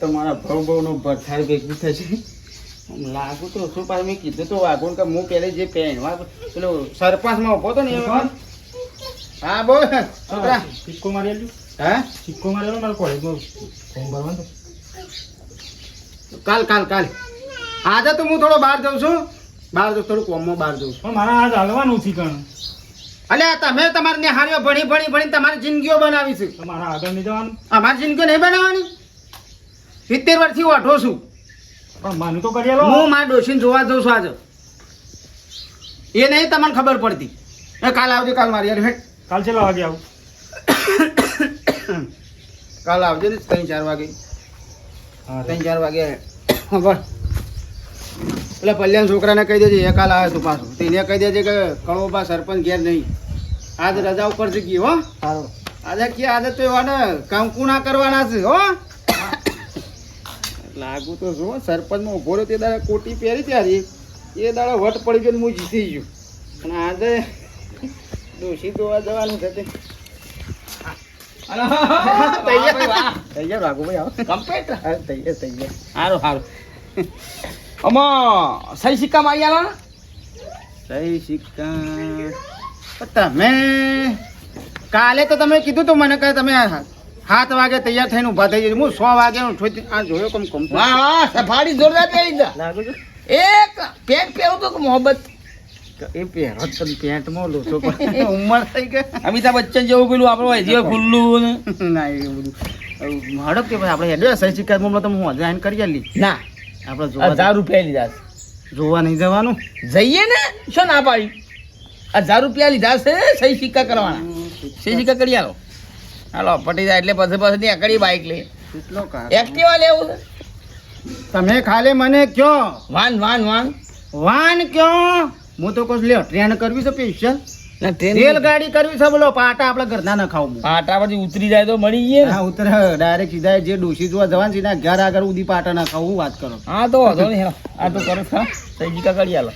તો મારા ભાવ ભાવનો ભરથાર ભેગું થશે. લાગુ તો શું પાછું મેં કીધું તો વાગું કે હું પહેલે જે પહેરવા પેલો સરપંચમાં ઊભો હતો ને એ હા બોલ. છોકરા. સિક્કો મારી આલ્યો હા? સિક્કો મારેલો મારો કોલેજ કોલેજમાં ફોર્મ ભરવાનું કાલ કાલ કાલ. આજે તો હું થોડો બહાર જાઉં છું. બહાર જાઉં થોડું કોમમાં બહાર જાઉં છું. પણ મારે આજ હાલવાનું છે કણ. અલ્યા તમે તમારી નિહાળીઓ ભણી ભણી ભણી તમારી જિંદગીઓ બનાવી છે. તો આગળ નહીં જવાનું. અમારી જિંદગીઓ નહીં બનાવવાની? સિત્તેર વર્ષથી ઓઢો છું. પણ મને તો કરી હું મારા ડોશીને જોવા જઉં છું આજે. એ નહીં તમને ખબર પડતી. એ કાલ આવજો કાલ મારી યાર હેઠ કાલ છેલ્લા વાગે આવું. કાલ આવજો ને ત્રણ ચાર વાગે. હા ત્રણ ચાર વાગે ખબર પેલા પલ્યાન છોકરાને કહી દેજે એ કાલ આવે તું પાછું. તેને કહી દેજે કે કળોબા સરપંચ ઘેર નહીં. આજ રજા ઉપર જગી હો. સારું. આજે કે આજે તો એવાને કંકુ ના કરવાના છે હો. લાગુ તો જો સરપંચમાં ઊભો રહ્યો તે દાડા કોટી પહેરી ત્યારે એ દાડા વટ પડી ગયો ને હું જીતી ગયું. અને આજે દોષી જોવા જવાનું તે. તૈયાર. રાખો આવો કમ્પ્લીટ. તૈયાર તૈયાર. સારું સારું આમાં સહી સિક્કા મારી આલો સહી સિક્કા તમે કાલે તો તમે કીધું તો મને કે તમે સાત વાગે તૈયાર થઈને ઊભા થઈ જાય હું સો વાગે છોડી આ જોયો કમ કમ વાહ વાહ સફારી જોરદાર પહેરી એક પેન્ટ પહેરું તો મોહબ્બત? એ પહેરો તો પેન્ટમાં લોચો ઉંમર થઈ ગઈ. અમિતાભ બચ્ચન જેવું પેલું આપણું હજી ખુલ્લું ને. ના એ બધું. હડપ કે ભાઈ આપણે હેડ્યો સહી શિકાર મોકલો તો હું હજાર કરી આલી? ના. આપણે જોવા હજાર રૂપિયા લીધા છે. જોવા નહીં જવાનું? જઈએ ને શું ના પાડી? હજાર રૂપિયા લીધા છે સહી સિક્કા કરવાના. સહી સિક્કા કરી આલો. હાલો પટી જાય એટલે પછી પછી ત્યાં કડી બાઈક લઈ એક્ટિવા લેવું તમે ખાલી મને કયો. Van van van. વાન કયો? હું તો કહું લ્યો ટ્રેન કરવી છે સ્પેશિયલ રેલગાડી કરવી છે બોલો પાટા આપણા ઘરના ના ખાવું પાટા પછી ઉતરી જાય તો મળી ગયે હા ઉતરે ડાયરેક્ટ સીધા જે ડોસી જોવા જવાનું સીધા ઘર આગળ ઉદી પાટા ના ખાવું વાત કરો. હા તો વાંધો નહીં આ તો કરો સહી સિક્કા કરી આલો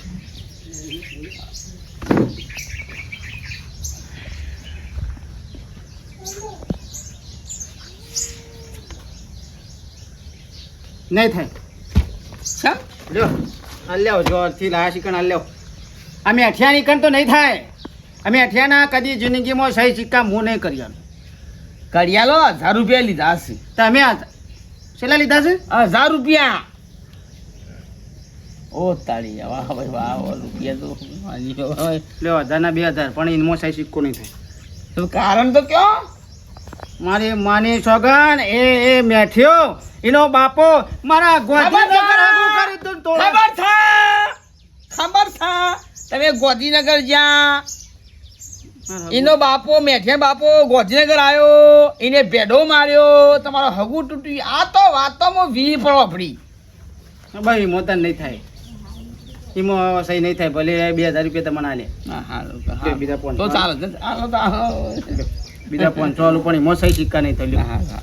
નહીં થાય. સમ લ્યો અલ્યો લ્યો જોરથી લાયા શિકણ અલ્યો લ્યો. અમે અઠિયાની કણ તો નહીં થાય. અમે અઠિયાના કદી જિંદગીમાં સહી સિક્કા હું નહીં કર્યા કરિયાલો હજાર રૂપિયા લીધા છે તમે આ છેલ્લા લીધા છે? હજાર રૂપિયા. ઓ તાળી વાહ ભાઈ વાહ રૂપિયા તો. લ્યો હજારના બે હજાર પણ એમાં સહી સિક્કો નહીં થાય. તો કારણ તો કયો? મારી માની સોગન એ એ મેઠ્યો એનો બાપો મારા ગોધીનગર? આગું કરી દીધું તો ખબર થા! ખબર થા! તમે ગોધીનગર જ્યાં એનો બાપો મેઠે બાપો ગોધીનગર આવ્યો એને ભેડો માર્યો તમારો હગુ તૂટ્યું આ તો વાતોમાં વી પડો ભાઈ મોતન નહીં થાય. એમાં સહી નહીં થાય ભલે બે હજાર રૂપિયા તમને આલે હા હા તો ચાલો ચાલો તો પણ બીજા પણ એમાં સહી સિક્કા નહીં હા, થયેલું હા, હા.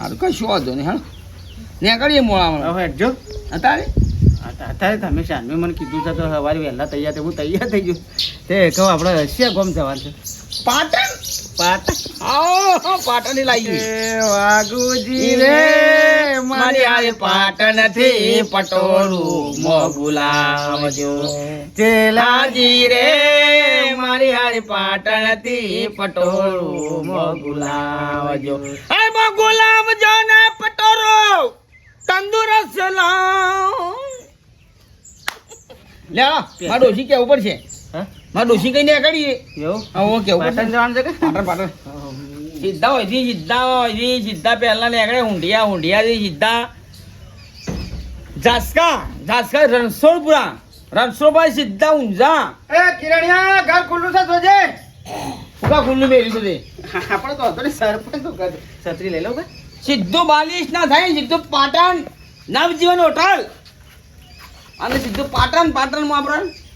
હારું કશું વાંધો નહીં હા ત્યાં કરીએ મોળામાં હવે જો. અત્યારે અત- અત્યારે તમે શાનમે મને કીધું છે તો સવારે વહેલા તૈયાર હું તૈયાર થઈ ગયું. તે કહો આપણે રશિયા ગોમ જવાનું? છે પાટણ? પાટણ લાવી વાઘુજી રે રે મારી હારે પાટણથી પટોળું મોગું લાવજો ચેલાજી રે મારી હારે પાટણથી પટોળું મોગું લાવજો એ મોગું ને પટોળું તંદુરસ્ત લાવ. લે આ, મારે ડોશી કેવું પડશે હા? મારે ડોસી કઈ ને કરીએ એવું? કેવું પાટણ જવાનું છે કે? પાટણ પાટણ. સીધા હોયથી સીધા હોયથી સીધા પહેલા નીકળે હુંડિયા હુંડિયા થી સીધા. જાસકા જાસકા રણછોડપુરા. રણછોડભાઈ સીધા ઊંઝા. એ કિરણિયા ઘર ખુલ્લું છે જોજે. ઉકા ખુલ્લું મેળ્યું છે આપણે તો હતો ને સરપંચ તો છત્રી લઈ લઉં કે? સીધું બાલિશ ના થાય સીધું પાટણ. નવજીવન હોટલ. અને સીધું પાટણ પાટણમાં આપણે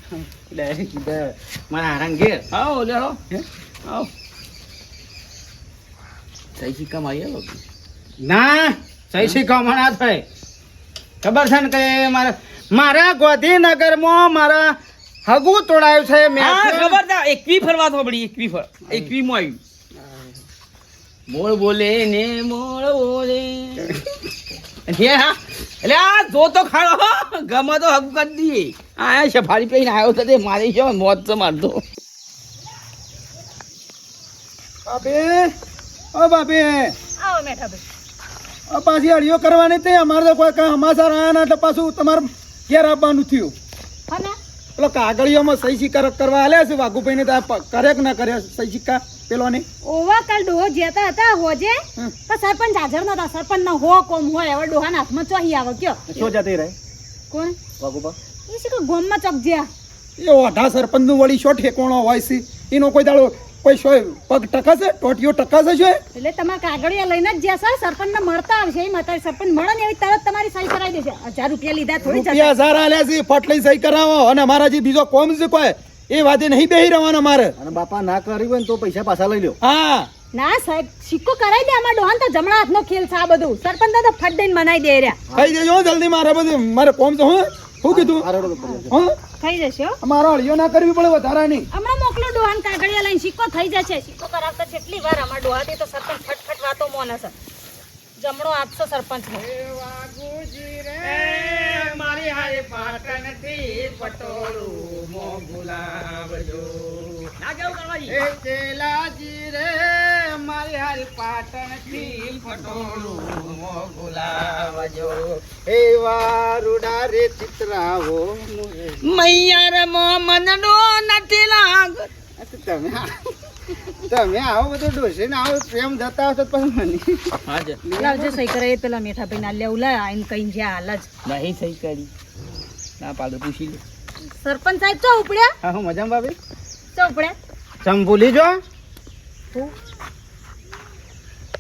મારા હારાંગ ઘેર આવો લેડો હે? આવો સહી સિક્કા મારી આવો ના સહી શીખવામાં ના થાય ખબર છે ને કે મારા મારા ગોધીનગરમાં મારા હગુ તોડાયું છે મેં ખબર એકવી ફરવા તો પડી એકવી ફર એકવી માં આવ્યું મોળ બોલે ને મોળ બોલે હા એટલે આ જો તો ખાડો હો. ગમે તો હક કરી દઈએ. આ સફારી પહેરીને આવ્યો તો તે મારી છે મોત તો મારતો. બાપે ઓ બાપે. આવો મેઠા ભાઈ પાછી અડીઓ કરવાની તે અમારે તો કોઈ કાંઈ સમાચાર આવ્યા ના એટલે પાછું તમારે ઘેર આવવાનું થયું. હા ને? પેલો કાગળિયામાં સહી સિક્કા કરવા આલ્યા છે વાઘુભાઈને તો કરે કે ના કરે સહી સિક્કા? પેલો ને? ઓવા કાલ ડોહો જેતા હતા હોજે તો સરપંચ હાજર નતા સરપંચ ના હો કોમ હોય હવે ડોહાના હાથમાં ચોહી આવે કયો. શું જતી રહે? કોણ? વાઘુબા? એ શું કે ગોમમાં ચોક જ્યા? એ ઓઢા સરપંચનું વળી શો ઠેકોણો હોય છે? એનો કોઈ દાડો કોઈ શો પગ ટકાશે? ટોટીઓ ટકાશે છે એટલે તમારે કાગળિયા લઈને જ જ્યાં સર સરપંચ ને મળતા આવશે એ માતા સરપંચ મળે ને એવી તરત તમારી સહી કરાવી દેશે. હજાર રૂપિયા લીધા થોડી હજાર આલ્યા છે ફટલી સહી કરાવો. અને અમારા જે બીજો કોમ છે કોઈ એ વાતે નહીં બેહી રહેવાના મારે. અને બાપા ના કરી હોય ને તો પૈસા પાછા લઈ લ્યો. હા. ના સાહેબ સિક્કો કરાવી દે અમાર ડોહન તો જમણા હાથનો ખેલ છે આ બધું. સરપંચ તો ફટ દઈને બનાવી દે રહ્યા. ખાઈ દેજો જલ્દી મારે બધું. મારે કોમ તો હું. શું કીધું? હા થઈ જશે મારો અમારો અળિયો ના કરવી પડે વધારાની. હમણાં મોકલો ડોહન કાગળિયા લઈને. સિક્કો થઈ જશે. સિક્કો કરાવતા કેટલી વાર અમારા ડોહાથી તો સરપંચ ફટફટ વાતો મોને છે જમણો આપશો છે સરપંચ મારી હારે પાટણથી પટોળું મો ગુલાબજો. ના કેવું કરવાજી એ ચેલાજી રે મારી હારી પાટણથી પટોળું મો ગુલાબજો. એ વારુડા રે ચિત્રાવો મૈયા રે મો મનડો નથી લાગ તમે તમે આવો બધું ડોસે ને આવો પ્રેમ જતા આવશો તો પછી મને. હાજર લાવજો સહી કરે પેલા મેઠા ભાઈ ના લેવું લા આઈને કઈ જ્યાં હાલ જ. નહીં સહી કરી. ના પાડો પૂછી લે. સરપંચ સાહેબ ચો ઉપડ્યા. હા હું મજામાં ભાભી? ચો ઉપડ્યા. ચમ ભૂલી જો?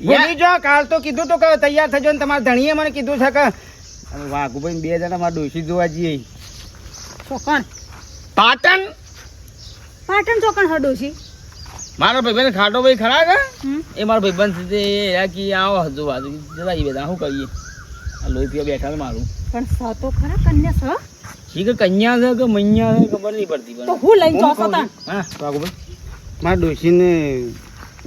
ભૂલી જો કાલ તો કીધું તો કે તૈયાર થજો ને તમારા ધણીએ મને કીધું છે કે વાઘુભાઈ બે જણા મારા ડોસી જોવા જઈએ. ચોકણ. પાટણ? પાટણ ચોકણ હા છે મારો ભાઈબંધ ખાટો ભાઈ ખરા કે? એ મારો ભાઈબંધ છે તે આ કી આવો હજુ બાજુ. જરા એ બધા શું કહીએ આ લોહી પીવા બેઠા મારું. પણ સ તો ખરા કન્યા સ ઠીક કે કન્યા છે કે મૈયા છે ખબર નહીં પડતી તો પણ હું લઈ ચોસો તા હા ભાઈ મારા ડોસીને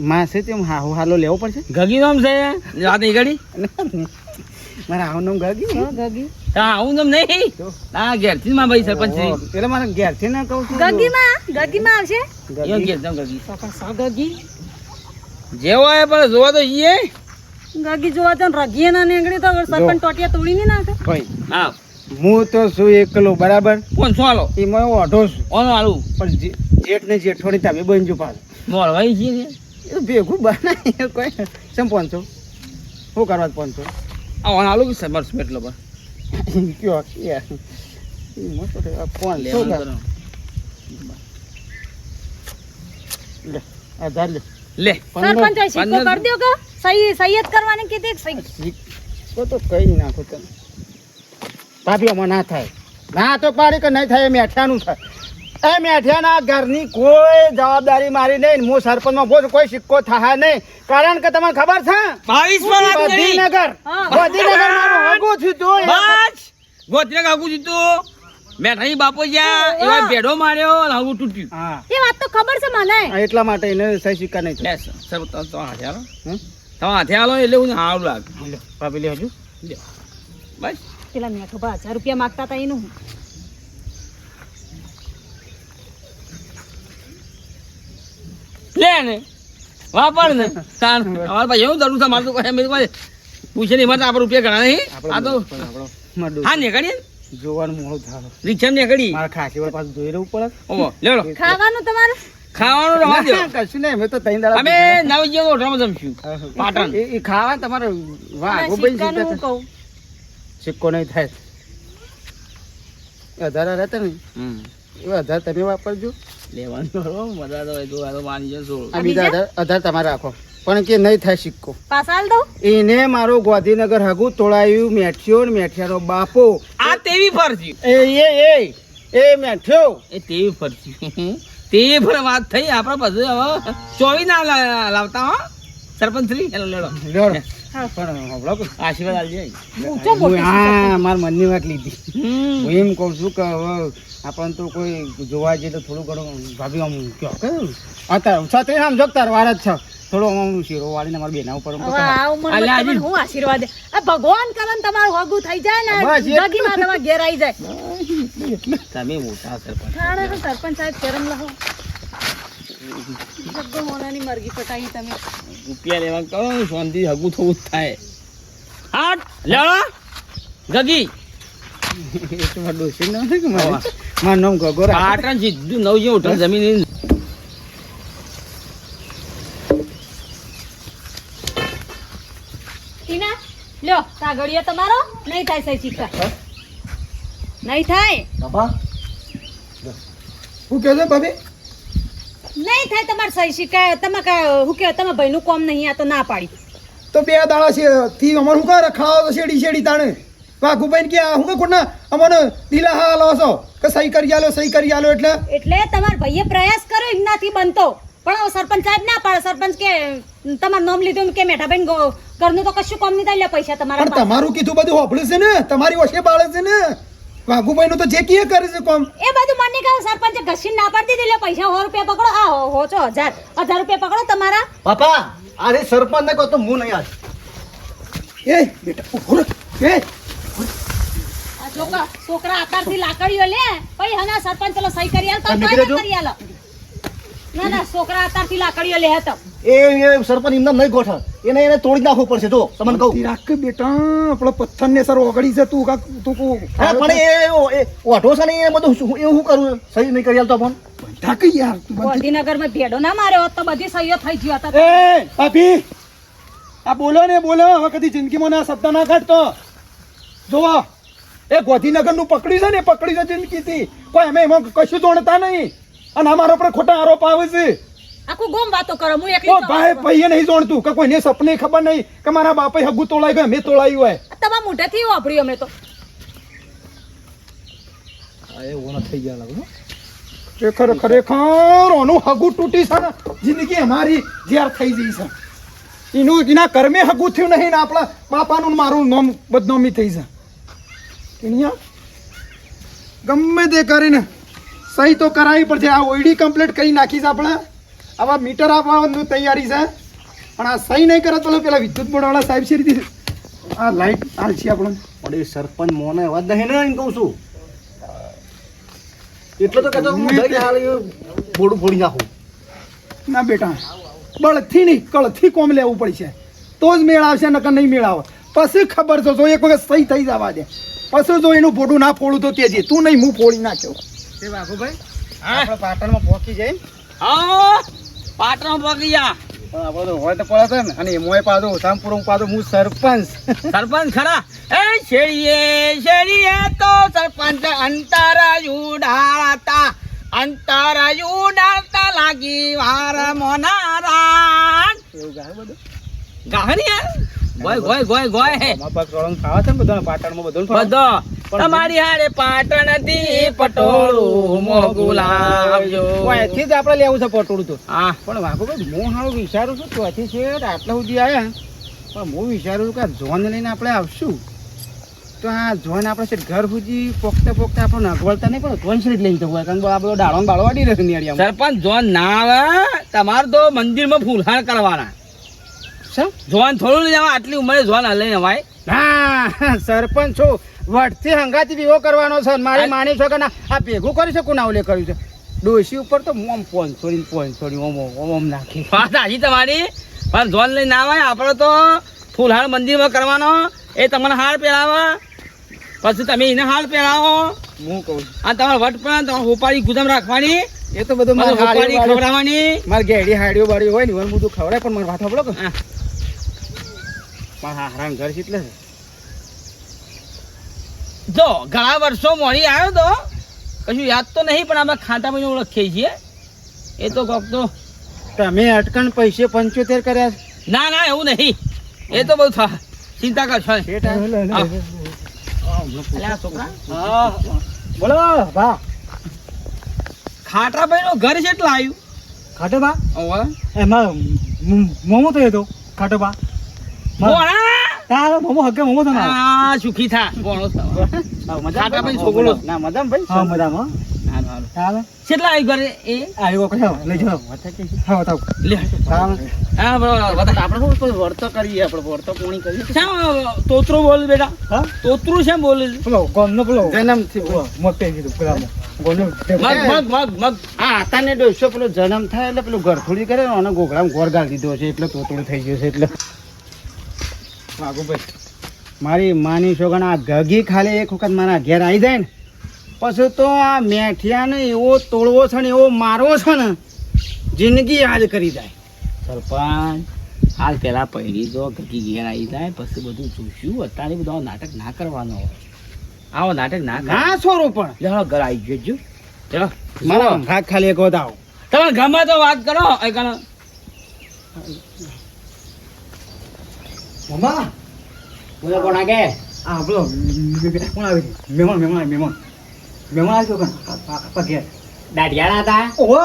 માં છે તેમ હાહુ હાલો લેવો પડશે? ગગી નામ છે? રાત ઘડી? મારા આવું નામ ગાગી ગગી આવું નામ નહીં. આ હા ઘેરથી ભાઈ સરપંચ છે. પેલા મારે ઘેરથી ના કહું છું. આવશે? ઘેર ગગી. ચોકણ ગગી જેવો હોય પણ જોવા તો ગગી જોવા તો રગીએ ના નીકળી તો સરપંચ ટોટિયા તોડી નહીં નાખે. ભાઈ હા. હું તો છું એકલો બરાબર? કોણ શું હાલો? એમાં હું અઢો છું. ઓનો હાલું? પણ જેઠ ને જેઠોડી તમે બનજો પાછું. મોર ભાઈ છે એ ભેગું બનાય કોઈ કેમ પહોંચો શું કરવા પહોંચો આ ઓન હાલું કે સમર્સ એટલો પર કયો મોટો. કરો. લે આધાર લે લે સરપંચ સિક્કો કરી દો કે સહી કરવાની કીધી કે સહી તો કઈ નાખો તમે ભાભી આમાં ના થાય ના તો પાડી કે નહીં થાય એમ મેઠિયાનું થાય એ મેઠિયાના ઘરની કોઈ જવાબદારી મારી નહીં હું સરપંચમાં બોજ કોઈ સિક્કો થાય નહીં. કારણ કે તમને ખબર છે? ગાંધીનગર. હા. ગાંધીનગર મારું હગું છું હતું. બસ. ગોત્રે કાકુ જીતું મેઠાઈ બાપો જ્યાં એવા ભેડો માર્યો અને આવું તૂટ્યું. એ વાત તો ખબર છે મને. એટલા માટે એને સહી સિક્કા નહીં લે સર તો હાથે? તમે હાથે આલો એટલે હું હાવ લાગે. ભાભી લે હજુ. બસ. પેલા મેઠો બા હજાર રૂપિયા માગતા હતા એનું. લે ને વાપર ને. તાન અમારે ભાઈ એવું દરું છે મારે તો કોઈ પાસે પૂછે નહીં મારે આપણે રૂપિયા ઘણા નહીં. આ તો હા નીકળીએ જોવાનું મોડું થાય. રિક્ષા નીકળી મારા ખાસી વાર પાછું જોઈ રહેવું પડે. ઓહો લેડો ખાવાનું તમારે? ખાવાનું રવા દો કશું નહીં અમે તો દાડા અમે નવ જેવો રમત જમશું. પાટણ. એ ખાવા તમારે વાહ ગોપાઈ કહું સિક્કો નહીં થાય. એ રહેતા ને એ અધાર તમે વાપરજો. લેવાનું કરો મજા તો તો આ તો માની જશો. આ બીજા અધાર અધાર તમારે રાખો. પણ કે નહીં થાય સિક્કો. પાછા હાલ એને મારો ગાંધીનગર હગું તોડાયું મેઠિયો ને મેઠિયાનો બાપો. આ તેવી ફરજી. એ એ એ એ મેઠિયો. એ તેવી ફરજી. તેવી ફર વાત થઈ આપણે પછી હવે ચોવી ના લાવતા હો. સરપંચ શ્રી હેલો લેડો લેવડો. પણ હમણાં કોઈ- આશીર્વાદ આલજે ઊંચો હું મોટી હા મારા મનની વાત લીધી. હું એમ કહું છું કે હવે આપણને તો કોઈ જોવા જઈએ તો થોડું ઘણું ભાભી આમ કહો કે અત્યારે છત્રી સમજો કે તાર વાર જ છે. થોડો આમ શીરો વાળીને અમારા બેના ઉપર આમ તો હું આશીર્વાદ ભગવાન કરે તમારું હગું થઈ જાય ને તમારે ઘેર આવી જાય. તમે મોટા સરપંચ. સરપંચ સાહેબ શરમ લાવો જબ્બો મોનાની મરઘી પટાવી તમે. રૂપિયા લેવા કહો શાંતિ હગું થવું થાય. હાટ લે ગગી. એ તો મારે ડોશી ન હોય કે મારે? મારું નામ ગગો રાખે. પાટણ સીધું નવજી હોટલ જમીન. ટીના લ્યો કાગળિયો તમારો? નહીં થાય સહી સિક્કા નહીં થાય? બાબા હું કહે છે ભાભી? નહીં થાય તમારે સહી સિક્કા તમે કા- શું કહેવાય તમે ભાઈનું કોમ નહીં આ તો ના પાડી. તો બે દાડા છે થી અમારે શું કરે ખાવા તો શેડી શેડી તાણે? વાઘુભાઈ કે શું કે કોના અમને દિલા હા આલો છો. કે સહી કરી આલો સહી કરી આલો એટલે? એટલે તમારા ભાઈએ પ્રયાસ કર્યો એમનાથી બનતો. પણ સરપંચ સાહેબ ના પાડે. સરપંચ કે તમારું નામ લીધું કે ગો- ઘરનું તો કશું કામ નહીં થાય પૈસા તમારા પણ તમારું કીધું બધું હોભળ્યું છે ને? તમારી ઓછે બાળે છે ને? વાઘુભાઈ નું તો જે કીએ કરે છે કોમ. એ બધું મને કહ્યું સરપંચે ઘસીને ના પાડી દીધી એટલે પૈસા સો રૂપિયા પકડો. આ હો હો છો હજાર. હજાર રૂપિયા પકડો તમારા. બાપા અરે સરપંચ ને કહો તો હું નહીં આજ એ બેટા ઊભો એ. આ છોકરા છોકરા આકારથી લાકડીઓ લે. પછી હના સરપંચ પેલો સહી કરી આલ તો કરી આલ. ના ના છોકરા આકારથી લાકડીઓ લે તો. એ એ સરપંચ એમને નહીં ગોઠે એને એને તોડી નાખવું પડશે. જો તમને કહું. રાખ બેટા આપણો પથ્થર ને સર ઓગળી છે તું કાક તું કો હા પણ એ ઓ- ઓઢો છે ને એ બધું શું- એવું શું કરું? સહી નહીં કરી આલતો પણ. ઢાક યાર તું બંધ ગાંધીનગરમાં ભેડો ના માર્યો હોત તો બધી સહીઓ થઈ ગયો હતા. એ ભાભી આ બોલો ને બોલો. હવે કદી જિંદગીમાં ના શબ્દ ના કાઢતો. જોવો. એ ગોધીનગરનું પકડ્યું છે ને પકડી પકડ્યું છે જિંદગીથી. કોઈ અમે એમાં કશું તોડતા નહીં. અને અમારા પર ખોટા આરોપ આવે છે. આખું ગોમ વાતો કરો હું એકલી તો ભાઈ ભાઈએ નહીં જોણતું કે કોઈને સપને ખબર નહીં કે મારા બાપે હગુ તોડાઈ ગયું મેં તોડાયું હોય. તમારા મોઢેથી વાપર્યું અમે તો. એવું થઈ ગયા ખરેખર ખરેખર ઓનું હગુ તૂટી છે ને જિંદગી અમારી ઝેર થઈ જઈ છે. એનું એના કર્મે હગું થયું નહીં ને આપણા બાપાનું ને મારું નામ બદનામી થઈ છે. કિણિયા, ગમે તે કરીને સહી તો કરાવી પડશે આ ઓઈડી કમ્પ્લીટ કરી નાખીશ આપણે. આવા મીટર આપવાની તૈયારી છે. પણ આ સહી નહીં કરે તો પેલા વિદ્યુત બોર્ડવાળા સાહેબ શ્રી આ લાઈટ હાલ છે આપણને. પણ એ સરપંચ મોને વાત નહીં ને એમ કહું છું. એટલે તો કહેતો હું જઈને હાલ બોડું ફોડી નાખું. ના બેટા બળથી નહીં કળથી કોમ લેવું પડશે. તો જ મેળ આવશે નકર નહીં મેળ આવે. પછી ખબર છે જો એક વખત સહી થઈ જવા દે. પછી જો એનું ફોટું ના ફોડું તો તેજી તું નહીં હું ફોડી નાખ્યો તે બાબુભાઈ હા? આપણે પાટણમાં પહોંચી જાય હા? પાટણ પગિયા પણ તો હોય તો પડે ને. અને એમાંય પાછું ઓછામાં પાછું હું સરપંચ. સરપંચ ખરા? એ શેરીએ શેરીએ તો સરપંચ અંતરા ઉડાડતા. અંતરા ઉડાડતા લાગી વાર મોનારા એવું ગાય બધું? ગાહની ગોય ગોય ગોય ગોય. ખાવા છે ને બધાને પાટણમાં બધું બધો. તમારી હારે પાટણથી પટોળું મોગું લાવજો. અહીંથી જ આપણે લેવું છે પટોળું તો. હા. પણ વાઘુભાઈ હું હારું વિચારું છું ત્યાંથી છે આટલા સુધી આવ્યા પણ હું વિચારું છું કે આ જોન લઈને આપણે આવશું. તો આ જોન આપણે છે ઘર સુધી પોખતે પોખતે આપણે નગવડતા નહીં પણ જોન છે લઈ જવું હોય. કારણ કે આ બધો ડાળો બાળો વાડી રહ્યો નિયાળીમાં સરપંચ જોન ના આવે તમારે તો મંદિરમાં ફૂલહાર કરવાના. જોન થોડું લઈ જવા આટલી ઉંમરે જોન હલે નવાય ના સરપંચ છું. વટથી હંગાથી વિવો કરવાનો છે મારી માની છો કે ના આ ભેગું કરી શકું ના ઉલે કર્યું છે. ડોશી ઉપર તો ઓમ પોન છોડી પોન છોડી ઓમ ઓમ ઓમ નાખી. વાત સાચી તમારી પણ જોન લઈ ના આવે આપણે તો ફૂલહાર મંદિરમાં કરવાનો એ તમને હાર પહેરાવા. પછી તમે એને હાર પહેરાવો. હું કહું છું. આ તમારે વટ પણ તમારે હોપારી ગુદામ રાખવાની. એ તો બધું મારે હોપારી ખવડાવવાની. મારે ઘેડી હાડીઓ બાડીઓ હોય ને હું બધું ખવડાય પણ મારે વાત સાંભળો કે. મારા હારામ ઘર છે છે. જો ઘણા વર્ષો મોડી આવ્યો તો કશું યાદ તો નહીં પણ આપણે ખાતામાં ઓળખીએ છીએ. એ તો કોક તો તમે અટકણ પૈસે પંચોતેર કર્યા ના ના એવું નહીં. એ તો બહુ થા ચિંતા કરશો બોલો ભા. ખાટાભાઈ નું ઘર છે આવ્યું. ખાટે એમાં મોમો તો એ તો ખાટે બા ભોળા! તારો મોમો હકે મોમો તો ના આ સુખી થા. હા, મજામાં? ખાટાભાઈ છોકરો. ના મજામાં ભાઈ હા મજામાં. કેટલા આવી ઘરે? એ? આવ્યો કઈ આવો, લઈ જાઓ. હા બતાવો. લે. હા બરાબર આપણે શું કોઈ વર્તો કરીએ? આપણે વર્તો પૂણી કરીએ? શેમ તોતરું બોલ બેટા. હા? તોતરું શેમ બોલે? પેલો ગોમનો પેલો જન્મથી મગ કીધું મગ. મગ. મગ મગ આ આતાને ડોસો પેલો જન્મ થાય એટલે પેલું ઘરથોડી કરે અને ગોગડામાં ગોળ ગાળી દીધો છે એટલે તોતરું થઈ ગયું છે એટલે. વાગુ ભાઈ મારી માની છોકરા આ ગગી ખાલી એક વખત મારા ઘેર આવી જાય ને પછી તો આ મેઠિયાને એવો તોડવો છે ને એવો મારવો છે ને જિંદગી યાદ કરી જાય. સરપંચ હાલ પેલા પહેરી દો ગગી ઘેર આવી જાય પછી બધું જોશું અત્યારે બધું નાટક ના કરવાનો હોય. આવો નાટક ના ના છોડું પણ. ચાલો ઘર આવી જજો. ચલો મારો ખાલી એક વખત આવો. તમે ગમે તો વાત કરો એ મમ્મા બોલો કોણ આગે? આ બોલો. કોણ આવી મહેમાન મહેમાન મહેમાન. મહેમાન આવ્યો દાઢિયાળા હતા? ઓહો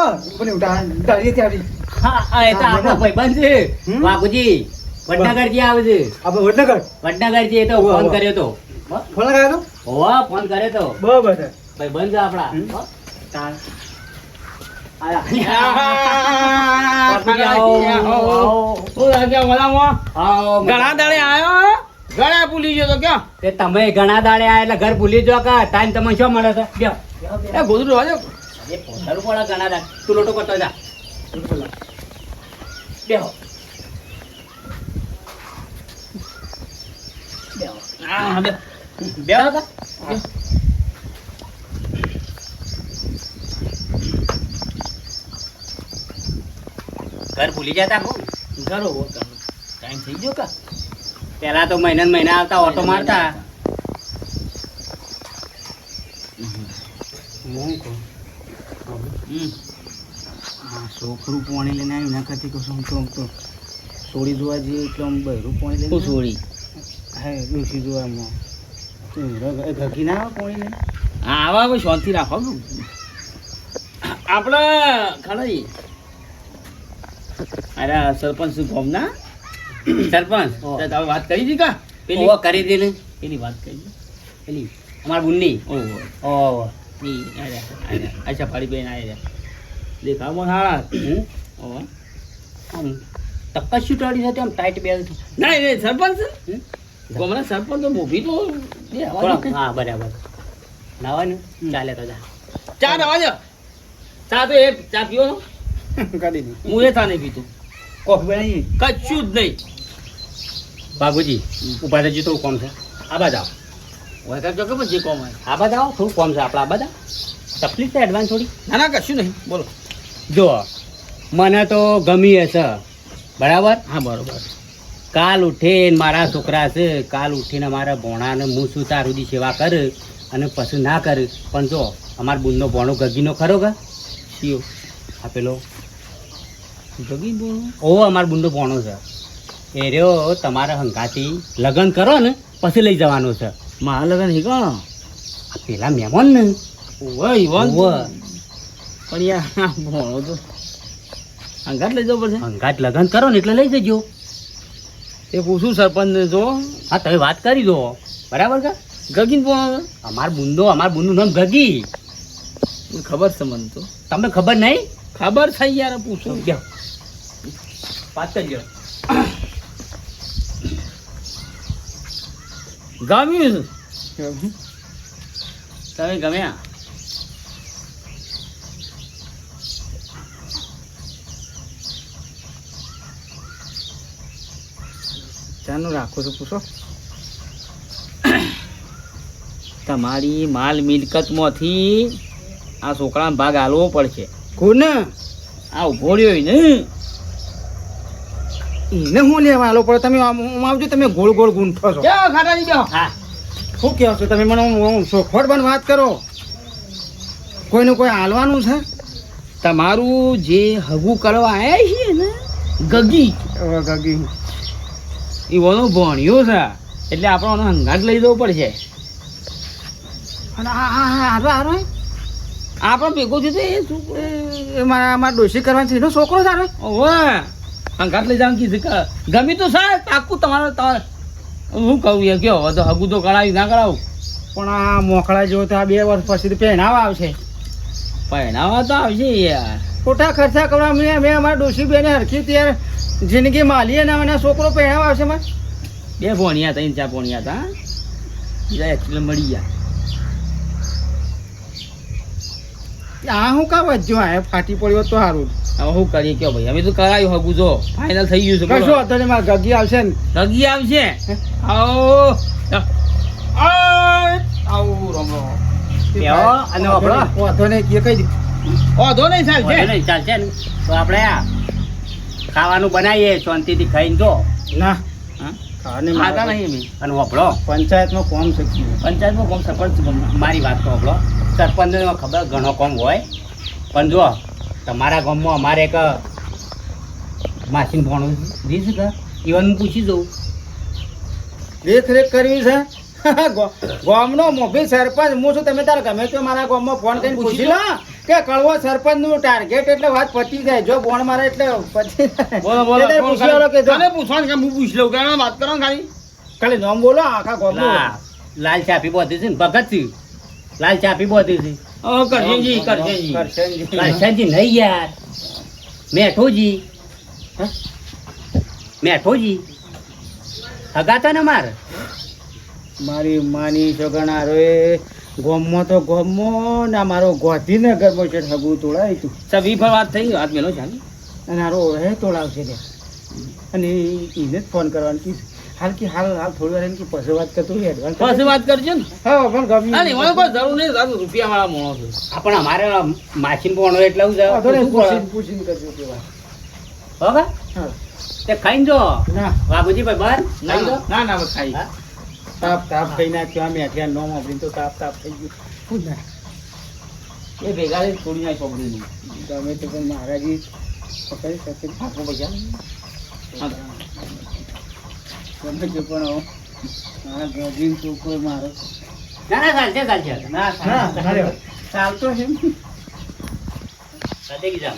હા એ તો આપણો ભાઈબંધ છે? વડનગરજી આવે છે. આપણે વડનગર? વડનગરજી એ તો ફોન કર્યો તો ફોન લગાવ્યો તો? હોવા ફોન કર્યો તો. બરાબર છે. ભાઈબંધ છે આપણા. ઘણા ભૂલી ગયો તો ક્યાં તમે ઘણા દાડે આ એટલે ઘર ભૂલી જો કા ટાઈમ તમને શું મળે છે બ્યો. એ લોટો કરતો ઘર ભૂલી જતા હું. ઘર હો તમે. ટાઈમ થઈ ગયો કા? પેલા તો મહિના મહિના આવતા ઓટો મારતા. હું કહું? છોકરું પાણી લઈને આવ્યું ના કરતી કશું આમ તો આમ તો સોડી જોવા જઈએ એટલે આમ બહેરું પાણી લઈને છોડી હા ડોસી જોવામાં. ઘકી ના આવે પાણી લઈને? હા આવા કોઈ શાંતિ રાખો આપણે ખરી અરે સરપંચ શું ગામ ના સરપંચ તમે વાત કરી હતી કા? પેલી? કરી દે ને? પેલી વાત કરી પેલી? અમાર બુન્ની? ઓ ઓ ઈ અરે અરે અચ્છા ફાડી બેન આયા દેખાવમાં સારા. હું ઓ આમ તપસ્યું ટાળી સાથે આમ ટાઈટ બેલ ના નહીં સરપંચ? ગામના સરપંચ તો મોભી તો હા બરાબર. નાવાનું ચાલે તો જા. ચા દવા જો ચા તો એ ચા પીવો? કરી હું એ ચા નહીં પીતો. કોફી બનાવી કશું જ નહીં. બાબુજી ઊભા રહેજો થોડું કોમ છે. આબાદ બાજ આવો તો ખબર જે કોમ હોય? આબાદ આવો થોડું કોમ છે આપણા આ બાજ આવો. તકલીફ છે એડવાન્સ થોડી? ના ના કશું નહીં. બોલો. જો મને તો ગમી હશે. બરાબર? હા બરોબર. કાલ ઉઠે મારા છોકરા છે કાલ ઉઠીને મારા ભોણાને હું શું તારું સુધી સેવા કર અને પછી ના કર. પણ જો અમારા બુનનો ભોણો ગગીનો ખરો કે? શિયો આપેલો જગી બોલો ઓ અમાર બુનનો ભોણો છે. એ રહ્યો તમારે હંકાથી લગ્ન કરો ને પછી લઈ જવાનો છે. મારા લગ્ન હી આ પેલા મહેમાન ને. ઓવે ઈવન. પણ યાર ભણો તો હંગાત લઈ જવું પડશે. હંકાત લગ્ન કરો ને એટલે લઈ જજો. એ પૂછું સરપંચ ને જો. હા તમે વાત કરી દો બરાબર છે? ગગીન પણ અમાર બુંદો અમાર બુંદુ નામ ગગી. ખબર છે મને તો. તમને ખબર નહીં? ખબર થઈ યાર પૂછું. વાત કરજો ગમ્યું તમે ગમ્યા? ચાનું રાખું છું પૂછો. તમારી માલ મિલકતમાંથી આ છોકરાને ભાગ આલવો પડશે. કોને? આ ઊભો રહ્યો નહીં ને? એને હું લેવા આલો? પડે તમે આમ આવજો તમે ગોળ ગોળ ગુંઠો છો. જાઓ ખાટાજી જાઓ હા. શું કહો છો? તમે મને હું- ખોટ બન વાત કરો. કોઈને કોઈ હાલવાનું છે? તમારું જે હગું કરવા આવ્યા છીએ ને ગગી. ગગી એ બધું ભણ્યો છે. એટલે આપણે એનો હંગાટ લઈ જવો પડશે. આપણે ભેગો છે એ મારા મારા ડોસી કરવાની છે. એનો છોકરો સારો ઓવે. હંગાટ લઈ જવાનું કીધું કે ગમી તો સાહેબ પાકું તમારે હું કહું એ કયો હવે તો હગું તો કરાવી ના કરાવું. પણ આ મોકળા જો તો આ બે વર્ષ પછી તો પહેરાવા આવશે. પહેણાવા તો આવશે યાર. ખોટા ખર્ચા કરવા મેં મેં અમારા ડોશી બેને હરખી ત્યારે જિંદગી માલી અને મને છોકરો પહેણાવા આવશે મારે બે ભોણિયા હતા ચાર ભોણિયા હતા બીજા એકચ્યુઅલી મળી ગયા. આ હું કા વધ્યો આ ફાટી પડ્યો તો સારું હવે શું કરીએ કયો ભાઈ? અમે તો કરાયું હગું જો. ફાઇનલ થઈ ગયું છે કશું અત્યારે હતો ને મારા ગગી આવશે ને? ગગી આવશે? આવો. આવો રમ. બેહો અને. વાંધો નહીં કે કઈ વાંધો નહીં વાંધો છે નહીં, ચાલશે ને. તો આપણે આ ખાવાનું બનાવીએ શાંતિથી ખાઈને જો. ના. હા? ખાવાની ખાતા નહીં અમે. અને વાપરો. પંચાયતમાં કોમ શક્તિ પંચાયતમાં કોમ સરપંચ મારી વાત તો વાપરો. સરપંચને ખબર ઘણો કોમ હોય. પણ જો તમારા ગામમાં અમારે એક માસીન ભણું દીશ કે ઈવન પૂછી જઉં. દેખરેખ કરવી છે? ગામનો મોભી સરપંચ. હું છું તમે તારે ગમે તે મારા ગામમાં ફોન કરીને પૂછી લો? કે કળવો સરપંચનું ટાર્ગેટ એટલે વાત પતી જાય. જો બોણ મારે એટલે પતી બોલો બોલો પૂછી લો કે જો. પૂછવાનું કે હું પૂછી લઉં કે વાત કરો ખાલી? ખાલી નામ બોલો આખા ગામનું. લાલ ચાપી બોધી છે ભગતસિંહ. લાલ ચાપી બોધી છે. ઓ કરશનજી કરશનજી કરશનજી. લાલસાજી નહીં યાર. મેઠોજી. હે? મેઠોજી. હગાતા ને માર? મારી માની છોકરાના રે ગોમો તો ગોમો ને મારો ગોધીનગરમાં છે હગું તોડાય તું. સભી પર વાત થઈ વાત મેલો છે અને મારો હે તોડાવશે અને એને જ ફોન કરવાનું કીધું. હાલ કે હાલ હાલ થોડી વાર એમ કે પછી વાત કરતો એડવાન્સ પછી વાત કરજો ને. હા પણ ગમી ના, નહીં, કોઈ જરૂર નહીં દાદા રૂપિયા વાળા મોણો છે. આ પણ અમારે માછીન પોણો એટલે હું જાવ પૂછીને પૂછીને કરજો કે વાત. હોગા હા. તે ખાઈને જો. ના. બાબુજી ભાઈ બહાર? ના ખાઈ જો? ના ના બસ ખાઈ. હા? તાપ તાપ થઈ નાખ્યો અમે અઠિયા નો વાપરીને તો તાપ તાપ થઈ ગયું. ના એ ભેગા થોડી તોડી પકડી. ગમે તે પણ મહારાજી પકડી શકે. ફાંકો પૈસા હા. ગમે તે પણ. મારા ગજીન છોકરો મારો. ના ના ચાલશે ચાલશે. ના. ચાલતો છે સાથે કીધા.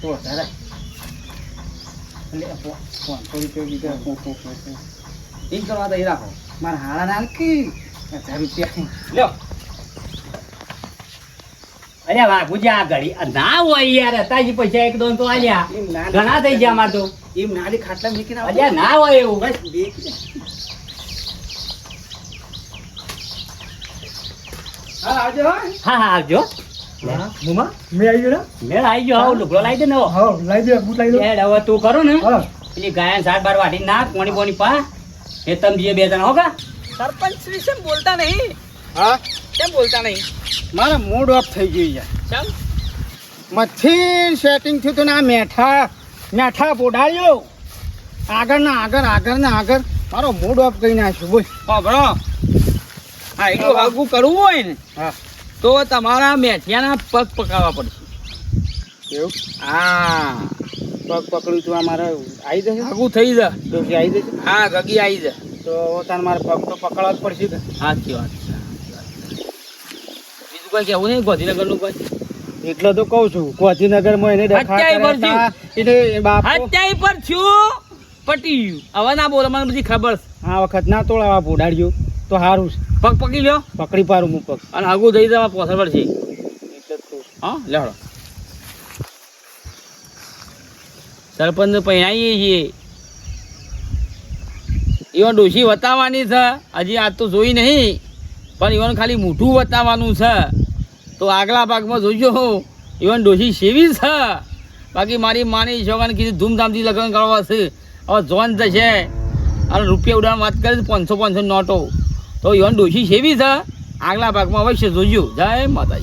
તો વધારે. પાંચસો રૂપિયા પો. ઈ કરવા એ રાખો. મારા હાડા ના કી હજાર રૂપિયા. લ્યો. અરે બાબુજી આ ઘડી ના હોય યાર પૈસા એક દોન તો આલ્યા. ઘણા થઈ ગયા અમાર તો. એમ નાની ખાટલા મૂકીને આવતો. અલ્યા ના હોય એવું. બસ બે હા આવજો હા. હા હા આવજો. મુમા, મેં આવી ગયો ને? આવી ગયો. હાવ લુગડો લાવી દે ને હા, લાવી દે, બૂટ લાવી દો. હેડ હવે તું કરો ને. પેલી ગાયન સાત બાર વાટી નાખ પોણી પોણી પા. એ તમ જે બે જણા હોગા સરપંચ શ્રી બોલતા નહીં? હા? કેમ બોલતા નહીં? મારા મૂડ ઓફ થઈ ગયું યાર ચાલ મથી સેટિંગ થયું તો ના મેઠા મેઠા બોડાડ્યો આગળ ના આગળ આગળ ના આગળ. મારો મૂડ ઓફ કરી નાખ્યો બોલ. સાંભળો હા એટલું હગું કરવું હોય ને હા. તો તમારા મેઠિયાના પગ પકાવવા પડશે. એવું? હા. પગ પકડ્યું તો આ મારે આવી જશે? આગું થઈ જા. તો આવી જશે? હા ગગી આવી જા. તો તને મારે પગ તો પકડવા જ પડશે સાચી વાત બીજું કઈ કેવું નહીં ગોધીનગરનું કોઈ? એટલે તો કહું છું ગાંધીનગરમાં એને ડખા અત્યારે કર્યા ભરજી. હતા. એટલે એ બાપો પર છું પટી ગયું હવે ના બોલો મને બધી ખબર. આ વખત ના તોડાવા બોડાડ્યો તો સારું છે. પગ પકડી લ્યો. પકડી પારું હું પગ. અને આગુ જઈ જવા પોસર પર છે. હા લેડો સરપંચ પહેરાઈએ છીએ. ઈવન ડોશી વતાવવાની છે. હજી આજ તો જોઈ નહીં. પણ ઈવન ખાલી મોઢું વતાવવાનું છે. તો આગલા ભાગમાં જોજો. ઇવન ડોશી સેવી છે. બાકી મારી માની છોકરાને કીધું ધૂમધામથી લગ્ન કરવા છે. હવે જોન થશે અને રૂપિયા ઉડાણ વાત કરે પાંચસો પાંચસો નોટો. તો ઇવન ડોશી સેવી છે. આગલા ભાગમાં અવશ્ય જોજો. જય માતાજી.